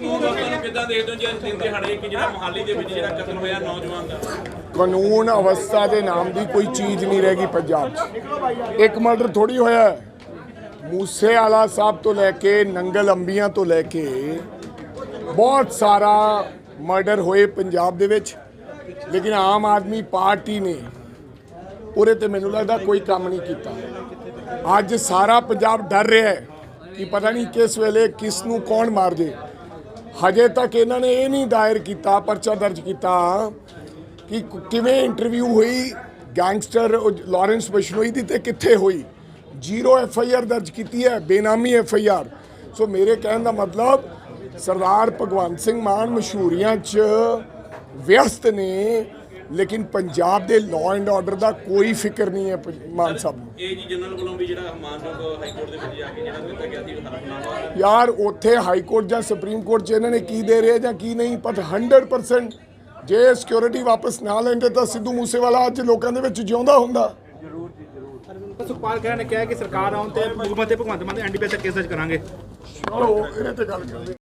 ਕਾਨੂੰਨ ਵਾਲਿਆਂ ਦੇਖਦੇ ਹੋ ਜੀ? ਦਿਨ ਦਿਹਾੜੇ ਕਿ ਜਿਹੜਾ ਮੋਹਾਲੀ ਦੇ ਵਿੱਚ ਜਿਹੜਾ ਕਤਲ ਹੋਇਆ ਨੌਜਵਾਨ ਦਾ। ਕਾਨੂੰਨ ਅਵਸਥਾ ਦੇ ਨਾਮ ਦੀ ਕੋਈ ਚੀਜ਼ ਨਹੀਂ ਰਹਿ ਗਈ ਪੰਜਾਬ 'ਚ। ਇੱਕ ਮਰਡਰ ਥੋੜੀ ਹੋਇਆ ਹੈ। ਮੂਸੇ ਵਾਲਾ ਸਾਹਿਬ ਤੋਂ ਲੈ ਕੇ ਨੰਗਲ ਅੰਬੀਆਂ ਤੋਂ ਲੈ ਕੇ ਬਹੁਤ ਸਾਰਾ ਮਰਡਰ ਹੋਏ ਪੰਜਾਬ ਦੇ ਵਿੱਚ। ਲੇਕਿਨ ਆਮ ਆਦਮੀ ਪਾਰਟੀ ਨੇ ਉਹਦੇ ਤੇ ਮੈਨੂੰ ਲੱਗਦਾ ਕੋਈ ਕੰਮ ਨਹੀਂ ਕੀਤਾ। ਅੱਜ ਸਾਰਾ ਪੰਜਾਬ ਡਰ ਰਿਹਾ ਹੈ ਕਿ ਪਤਾ ਨਹੀਂ ਕਿਸ ਵੇਲੇ ਕਿਸ ਨੂੰ ਕੌਣ ਮਾਰ ਜੇ। ਹਜੇ ਤੱਕ ਇਹਨਾਂ ਨੇ ਇਹ ਨਹੀਂ ਦਾਇਰ ਕੀਤਾ, ਪਰਚਾ ਦਰਜ ਕੀਤਾ ਕਿ ਕਿਵੇਂ ਇੰਟਰਵਿਊ ਹੋਈ ਗੈਂਗਸਟਰ ਉਹ ਲਾਰੈਂਸ ਬਿਸ਼ਨੋਈ ਦੀ ਤੇ ਕਿੱਥੇ ਹੋਈ? ਜ਼ੀਰੋ ਐਫ ਆਈ ਆਰ ਦਰਜ ਕੀਤੀ ਹੈ, ਬੇਨਾਮੀ ਐਫ ਆਈ ਆਰ ਸੋ ਮੇਰੇ ਕਹਿਣ ਦਾ ਮਤਲਬ ਸਰਦਾਰ ਭਗਵੰਤ ਸਿੰਘ ਮਾਨ ਮਸ਼ਹੂਰੀਆਂ 'ਚ ਵਿਅਸਤ ਨੇ ਲੇਕਿਨ ਪੰਜਾਬ ਦੇ ਲਾਅ ਐਂਡ ਆਰਡਰ ਦਾ ਕੋਈ ਫਿਕਰ ਨਹੀਂ ਹੈ ਮਾਨ ਸਾਹਿਬ ਨੂੰ। ਇਹ ਜੀ ਜਨਰਲ ਵੱਲੋਂ ਵੀ ਜਿਹੜਾ ਮਾਨਯੋਗ ਹਾਈ ਕੋਰਟ ਦੇ ਵਿੱਚ ਜਾ ਕੇ ਜਿਹੜਾ ਦਿੱਤਾ ਗਿਆ ਸੀ ਹਲਫਨਾਮਾ ਯਾਰ ਉੱਥੇ ਹਾਈ ਕੋਰਟ ਜਾਂ ਸੁਪਰੀਮ ਕੋਰਟ 'ਚ ਇਹਨਾਂ ਨੇ ਕੀ ਦੇ ਰਹੇ ਜਾਂ ਕੀ ਨਹੀਂ ਪਰ 100% ਜੇ ਸਿਕਿਉਰਿਟੀ ਵਾਪਸ ਨਾ ਲੈਂਦੇ ਤਾਂ ਸਿੱਧੂ ਮੂਸੇਵਾਲਾ ਅੱਜ ਲੋਕਾਂ ਦੇ ਵਿੱਚ ਜਿਉਂਦਾ ਹੁੰਦਾ। ਸੁਖਪਾਲ ਖਹਿਰਾ ਨੇ ਕਿਹਾ ਕਿ ਸਰਕਾਰ ਆਉਣ ਤੇ ਮੁੱਖ ਮੰਤਰੀ ਭਗਵੰਤ ਮਾਨ ਦੇ ਐਨਡੀਪੀਐਸ ਕੇਸ ਦਰਜ ਕਰਾਂਗੇ। ਚਲੋ ਇਹਦੇ ਤੇ ਗੱਲ ਕਰਦੇ